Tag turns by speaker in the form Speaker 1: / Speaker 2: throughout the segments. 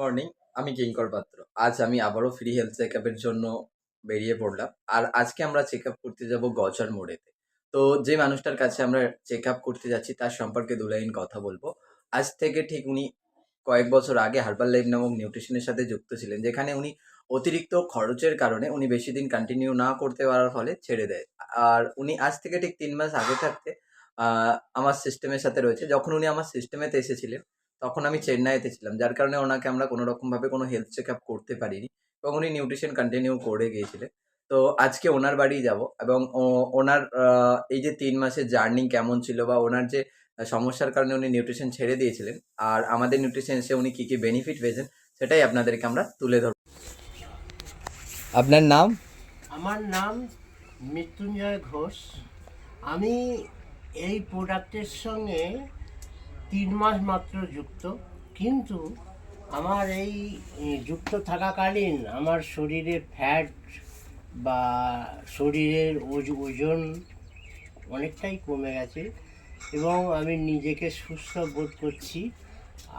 Speaker 1: Morning আমি কিঙ্কর পাত্র। আজ আমি আবারও ফ্রি হেলথ চেক আপের জন্য বেরিয়ে পড়লাম। আর আজকে আমরা চেক আপ করতে যাব গজার মোড়েতে। তো যে মানুষটার কাছে আমরা চেক আপ করতে যাচ্ছি, তার সম্পর্কে দু লাইন কথা বলব। আজ থেকে ঠিক উনি কয়েক বছর আগে হার্বাল লাইফ নামক নিউট্রিশনের সাথে যুক্ত ছিলেন, যেখানে উনি অতিরিক্ত খরচের কারণে উনি বেশি দিন কন্টিনিউ না করতে পারার ফলে ছেড়ে দেয়। আর উনি আজ থেকে ঠিক তিন মাস আগে থাকতে আমার সিস্টেমের সাথে রয়েছে। যখন উনি আমার সিস্টেমেতে এসেছিলেন তখন আমি চেন্নাইতে ছিলাম। যার কারণে ওনাকে আমরা কোনো রকমভাবে কোনো হেলথ চেক আপ করতে পারিনি এবং উনি নিউট্রিশন কন্টিনিউ করে গিয়েছিলেন। তো আজকে ওনার বাড়ি যাব এবং ওনার এই যে তিন মাসের জার্নি কেমন ছিল বা ওনার যে সমস্যার কারণে উনি নিউট্রিশন ছেড়ে দিয়েছিলেন আর আমাদের নিউট্রিশন এসে উনি কী কী বেনিফিট পেয়েছেন সেটাই আপনাদেরকে আমরা তুলে ধরব। আপনার নাম?
Speaker 2: আমার নাম মৃত্যুঞ্জয় ঘোষ। আমি এই প্রোডাক্টের সঙ্গে তিন মাস মাত্র যুক্ত। কিন্তু আমার এই যুক্ত থাকাকালীন আমার শরীরে ফ্যাট বা শরীরের ওজন অনেকটাই কমে গেছে এবং আমি নিজেকে সুস্থ বোধ করছি।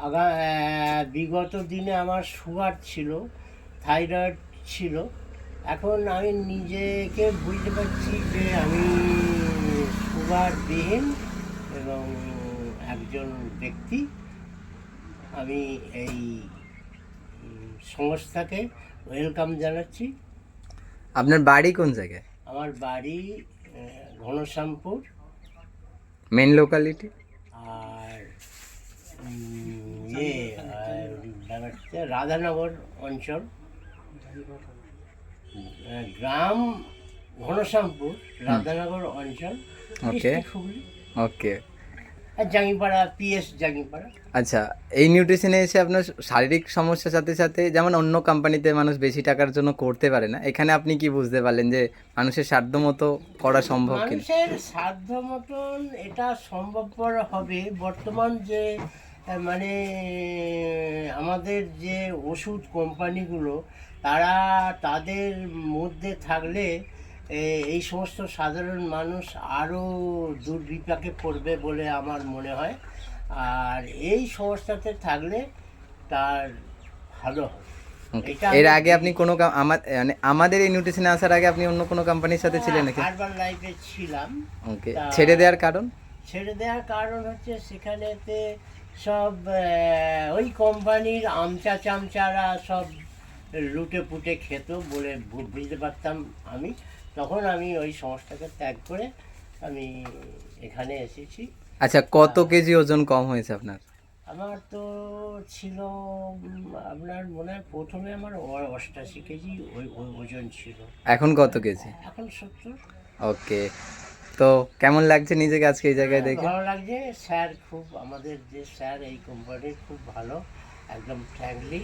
Speaker 2: আগা বিগত দিনে আমার সুগার ছিল, থাইরয়েড ছিল। এখন আমি নিজেকে বুঝতে পারছি যে আমি সুগারবিহীন এবং একজন ব্যক্তি আমি এই সংস্থাকে ওয়েলকাম জানাচ্ছি।
Speaker 1: আপনার বাড়ি কোন জায়গায়?
Speaker 2: আমার বাড়ি ঘনশ্যামপুর।
Speaker 1: মেন লোকালিটি
Speaker 2: আর ইয়ে রাধানগর অঞ্চল। গ্রাম ঘনশ্যামপুর রাধানগর অঞ্চল।
Speaker 1: Okay
Speaker 2: okay Jangipara PS Jangipara.
Speaker 1: আচ্ছা এই নিউট্রিশনে এসে আপনার শারীরিক সমস্যার সাথে সাথে যেমন অন্য কোম্পানিতে মানুষ বেশি টাকার জন্য করতে পারে না এখানে আপনি কি বুঝতে পারলেন যে মানুষের সাধ্য মতো করা সম্ভব
Speaker 2: মানুষের সাধ্য মতন এটা সম্ভবপর হবে। বর্তমান যে মানে আমাদের যে ওষুধ কোম্পানিগুলো তারা তাদের মধ্যে থাকলে এই সমস্ত সাধারণ মানুষ আরও দুর্বিপাকে পড়বে বলে আমার মনে হয়। আর এই সংস্থাতে থাকলে তার ভালো হবে.
Speaker 1: এর আগে আপনি কোনো মানে আমাদের এই নিউট্রিশনে আসার আগে আপনি অন্য কোনো কোম্পানির সাথে ছিলেন নাকি?
Speaker 2: হার্বাল লাইফে ছিলাম।
Speaker 1: ওকে ছেড়ে দেওয়ার কারণ?
Speaker 2: ছেড়ে দেওয়ার কারণ হচ্ছে সেখানেতে সব ওই কোম্পানির আমচা চামচারা সব লুটে পুটে খেত বলে বুঝতে পারতাম আমি। তখন আমি ওই সংস্থাকে ত্যাগ করে আমি এখানে এসেছি।
Speaker 1: আচ্ছা কত কেজি ওজন কম হয়েছে আপনার?
Speaker 2: আমার তো ছিল আপনার মনে হয় প্রথমে আমার অষ্টাশি কেজি ওজন ছিল।
Speaker 1: এখন কত কেজি?
Speaker 2: এখন সত্তর।
Speaker 1: ওকে। তো কেমন লাগছে নিজেকে আজকে এই জায়গায় দেখে?
Speaker 2: ভালো লাগছে। স্যার খুব আমাদের যে স্যার এই কোম্পানির খুব ভালো একদম ফ্র্যাঙ্কলি